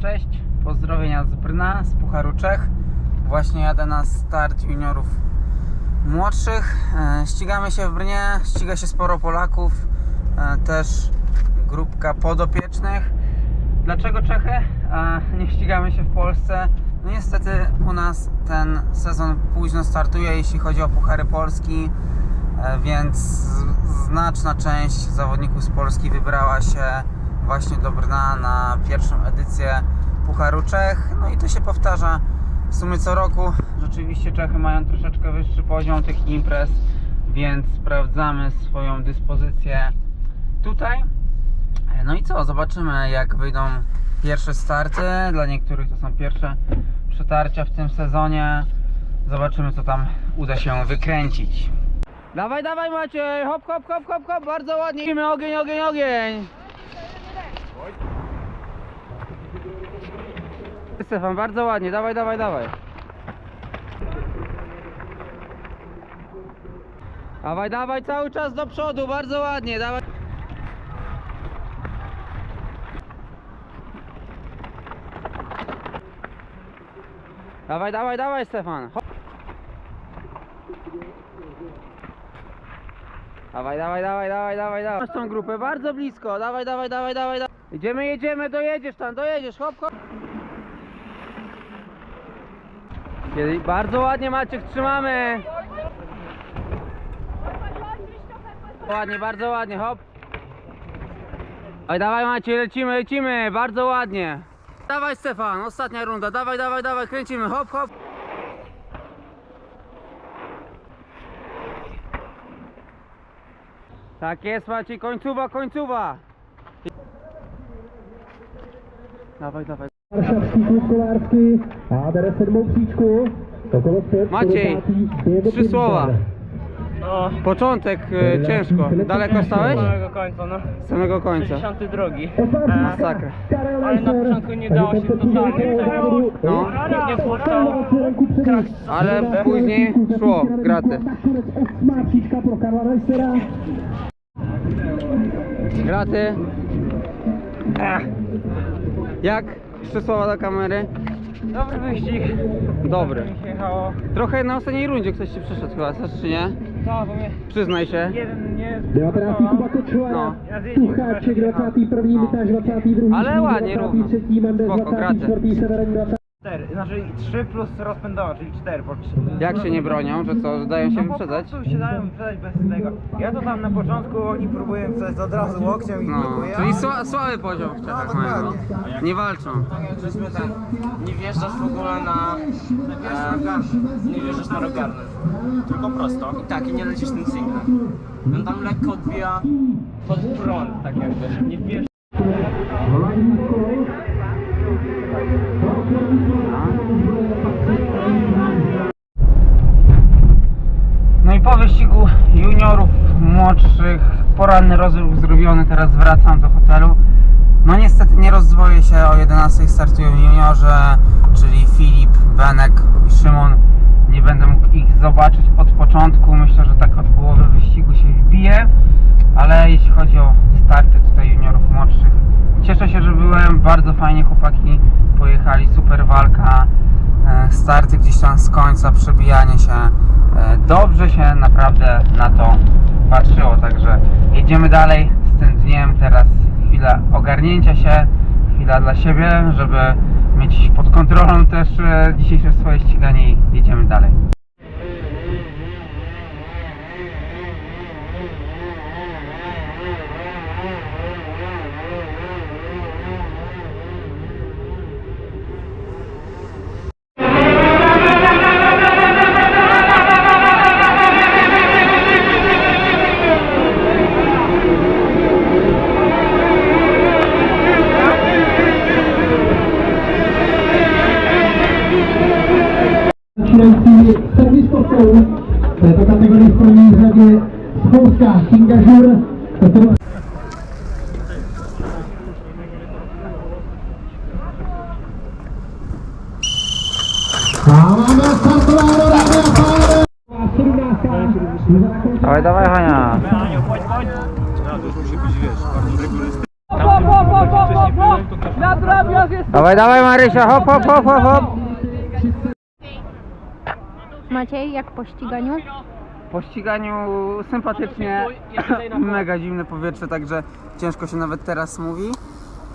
Cześć, pozdrowienia z Brna, z Pucharu Czech. Właśnie jadę na start juniorów młodszych. E, Ścigamy się w Brnie, ściga się sporo Polaków, e, też grupka podopiecznych. Dlaczego Czechy? E, Nie ścigamy się w Polsce. No niestety u nas ten sezon późno startuje, jeśli chodzi o Puchary Polski, więc znaczna część zawodników z Polski wybrała się właśnie do Brna na pierwszą edycję Pucharu Czech. No i to się powtarza w sumie co roku. Rzeczywiście Czechy mają troszeczkę wyższy poziom tych imprez, więc sprawdzamy swoją dyspozycję tutaj. No i co, zobaczymy jak wyjdą pierwsze starty. Dla niektórych to są pierwsze przetarcia w tym sezonie. Zobaczymy co tam uda się wykręcić. Dawaj, dawaj Maciej, hop, hop, hop, hop, hop, bardzo ładnie. Ogień, ogień, ogień. Stefan, bardzo ładnie, dawaj, dawaj, dawaj. Dawaj, dawaj, cały czas do przodu, bardzo ładnie, dawaj. Dawaj, dawaj, dawaj Stefan. Dawaj, dawaj, dawaj, dawaj, dawaj, dawaj. Masz tą grupę bardzo blisko. Dawaj, dawaj, dawaj, dawaj, dawaj. Idziemy, jedziemy, dojedziesz tam, dojedziesz, hop, hop. Kiedy- Bardzo ładnie Maciek, trzymamy. Ładnie, bardzo ładnie, hop. Oj, dawaj Maciej, lecimy, lecimy, bardzo ładnie. Dawaj Stefan, ostatnia runda, dawaj, dawaj, dawaj, kręcimy, hop, hop. Tak jest Maciej, końcowa, końcowa. Dawaj, dawaj. Warszawský klub Kolářský a příčku. Okolo před, Maciej, 60. trzy słowa. No, Początek e, ciężko. Daleko stałeś? z samego końca, no. Z samego końca. 60 drogi. Masakra. Ale na początku nie dało się totalnie. No. Nie. Krach. Ale później szło, graty. Graty. Jak? Trzy słowa do kamery. Dobry wyścig. Dobry. Jechało. Trochę na ostatniej rundzie ktoś ci przeszedł chyba, też czy nie? No, bo mnie Przyznaj się. jeden nie 19. Kuba. No. Tucháček 21. Mitaž 22. Ale Šmíd ładnie, równo. 23. Mendes Spoko, graty. 24. Severin 20. 4, znaczy 3 plus rozpędowa, czyli 4 po 3. Jak się nie bronią, że co, że dają się No po wyprzedzać? prostu się dają wyprzedzać bez tego. Ja to tam na początku oni próbują wyprzedzać od razu łokciem i No, blokuję. czyli sła, słaby poziom w Czechach mają. no. Nie walczą. Żeśmy ten, nie wjeżdżasz w ogóle na, e, nie wjeżdżasz na rogarny, tylko prosto i tak, i nie lecisz tym singlem. On tam lekko odbija pod prąd, tak jakby, nie wjeżdżasz. Wyścigu juniorów młodszych, poranny rozruch zrobiony, teraz wracam do hotelu. No niestety nie rozdwoję się, o 11 startują juniorzy, czyli Filip, Benek i Szymon. Nie będę mógł ich zobaczyć od początku, myślę, że tak od połowy wyścigu się wbije. Ale jeśli chodzi o starty tutaj juniorów młodszych, cieszę się, że byłem, bardzo fajnie chłopaki pojechali, super walka starty gdzieś tam z końca, przebijanie się. E, Dobrze się naprawdę na to patrzyło, także jedziemy dalej z tym dniem. Teraz chwila ogarnięcia się, chwila dla siebie, żeby mieć pod kontrolą też e, dzisiejsze swoje ściganie Polska Kinga Žur. Toto- A máme startováno, dámy a pánové. 17. Dawaj, dawaj Hania. Nadrabiasz Dawaj, dawaj Marysia, hop, hop, hop, hop, hop. Maciej, jak po ściganiu? Po ściganiu sympatycznie, mega zimne powietrze, także ciężko się nawet teraz mówi.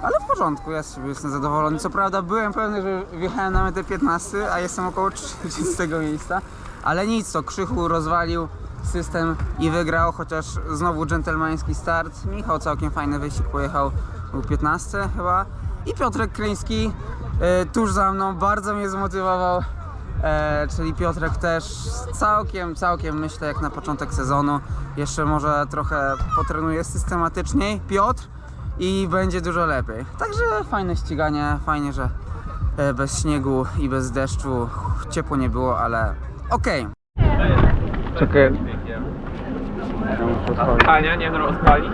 Ale w porządku, ja z siebie jestem zadowolony. Co prawda byłem pewny, że wjechałem na metę 15, a jestem około 30 miejsca. Ale nic, to Krzychu rozwalił system i wygrał, chociaż znowu dżentelmeński start. Michał całkiem fajny wyścig pojechał, był 15 chyba. I Piotrek Kryński e, tuż za mną bardzo mnie zmotywował. E, czyli Piotrek też całkiem, całkiem myślę jak na początek sezonu. Jeszcze może trochę potrenuje systematyczniej Piotr i będzie dużo lepiej. Także fajne ściganie, fajnie, że e, bez śniegu i bez deszczu ciepło nie było, ale okej. Czekaj. Ania nie rozpali?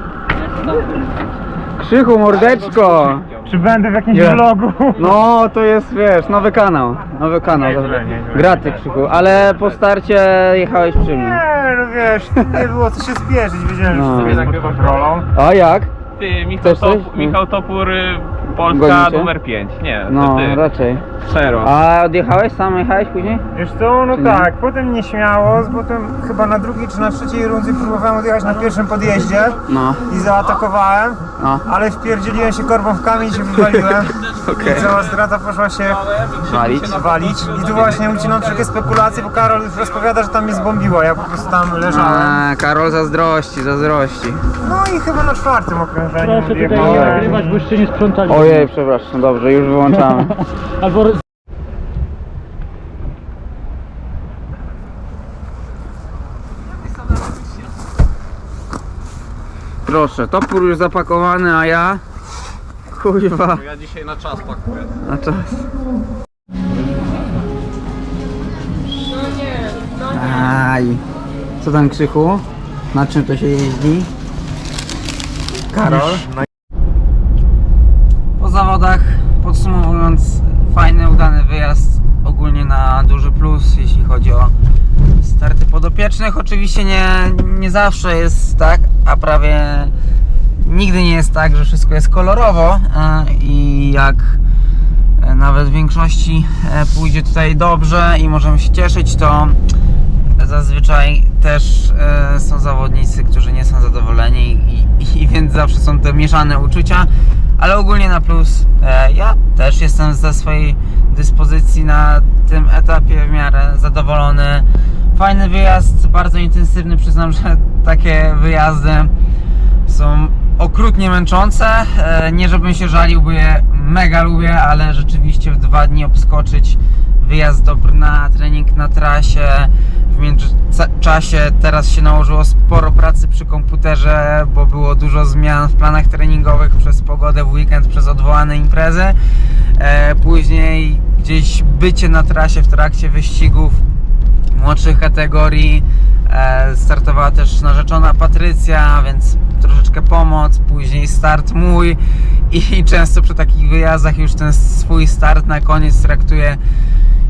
Krzychu, mordeczko! Czy będę w jakimś Nie. vlogu? No, to jest, wiesz, nowy kanał. Nowy kanał. Nieźle, nieźle. Graty, Krzychu, ale po starcie jechałeś przy mnie. Nie, no wiesz, nie było co się spieszyć, wiedziałem, No. że sobie nagrywasz rolą. A jak? Ty, Michał, Chcesz coś? Top, Michał Topór, y, Polska Gonicie? numer 5. Nie, to No, ty. raczej. Szero. A odjechałeś? Sam jechałeś później? Wiesz co, no Czy nie? tak, potem nie śmiało, potem chyba na drugiej czy na trzeciej rundzie próbowałem odjechać na pierwszym podjeździe No, i zaatakowałem, no. ale wpierdzieliłem się korbą w kamień i się wywaliłem. Okej. I cała strata poszła się Walić? walić. I tu właśnie ucinam wszelkie spekulacje, bo Karol już rozpowiada, że tam mnie zbombiło, ja po prostu tam leżałem. A, Karol zazdrości, zazdrości. No i chyba na czwartym okrążeniu Proszę tutaj nie odjechałem. nagrywać, bo jeszcze nie sprzątali. Ojej, przepraszam, dobrze, już wyłączamy. Albo Proszę, topór już zapakowany, a ja... Kuźwa, Ja dzisiaj na czas pakuję. na czas. Aj. Co tam Krzychu? Na czym to się jeździ? Karol zawodach, podsumowując, fajny, udany wyjazd ogólnie na duży plus, jeśli chodzi o starty podopiecznych. Oczywiście nie, nie zawsze jest tak, a prawie nigdy nie jest tak, że wszystko jest kolorowo e, i jak e, nawet w większości e, pójdzie tutaj dobrze i możemy się cieszyć, to zazwyczaj też są zawodnicy, którzy nie są zadowoleni i, i, i więc zawsze są te mieszane uczucia, ale ogólnie na plus e, ja też jestem ze swojej dyspozycji na tym etapie w miarę zadowolony. Fajny wyjazd, bardzo intensywny, przyznam, że takie wyjazdy są okrutnie męczące. E, Nie żebym się żalił, bo je mega lubię, ale rzeczywiście w dwa dni obskoczyć wyjazd do Brna, trening na trasie. W międzyczasie teraz się nałożyło sporo pracy przy komputerze, bo było dużo zmian w planach treningowych przez pogodę w weekend, przez odwołane imprezy. E, Później gdzieś bycie na trasie w trakcie wyścigów młodszych kategorii. E, startowała też narzeczona Patrycja, więc troszeczkę pomoc, później start mój i często przy takich wyjazdach już ten swój start na koniec traktuję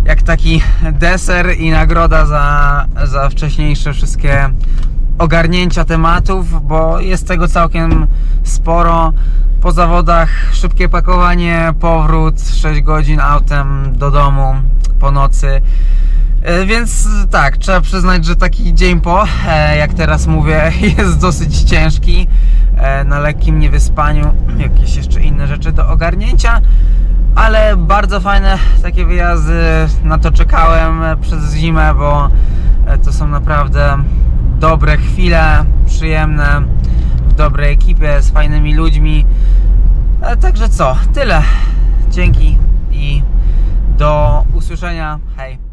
jak taki deser i nagroda za, za wcześniejsze wszystkie ogarnięcia tematów, bo jest tego całkiem sporo. Po zawodach szybkie pakowanie, powrót, 6 godzin autem do domu po nocy. E, Więc tak, trzeba przyznać, że taki dzień po, e, jak teraz mówię, jest dosyć ciężki. e, Na lekkim niewyspaniu, jakieś jeszcze inne rzeczy do ogarnięcia. Ale bardzo fajne takie wyjazdy, na to czekałem przez zimę, bo to są naprawdę dobre chwile, przyjemne, w dobrej ekipie, z fajnymi ludźmi. Także co, tyle. Dzięki i do usłyszenia. Hej.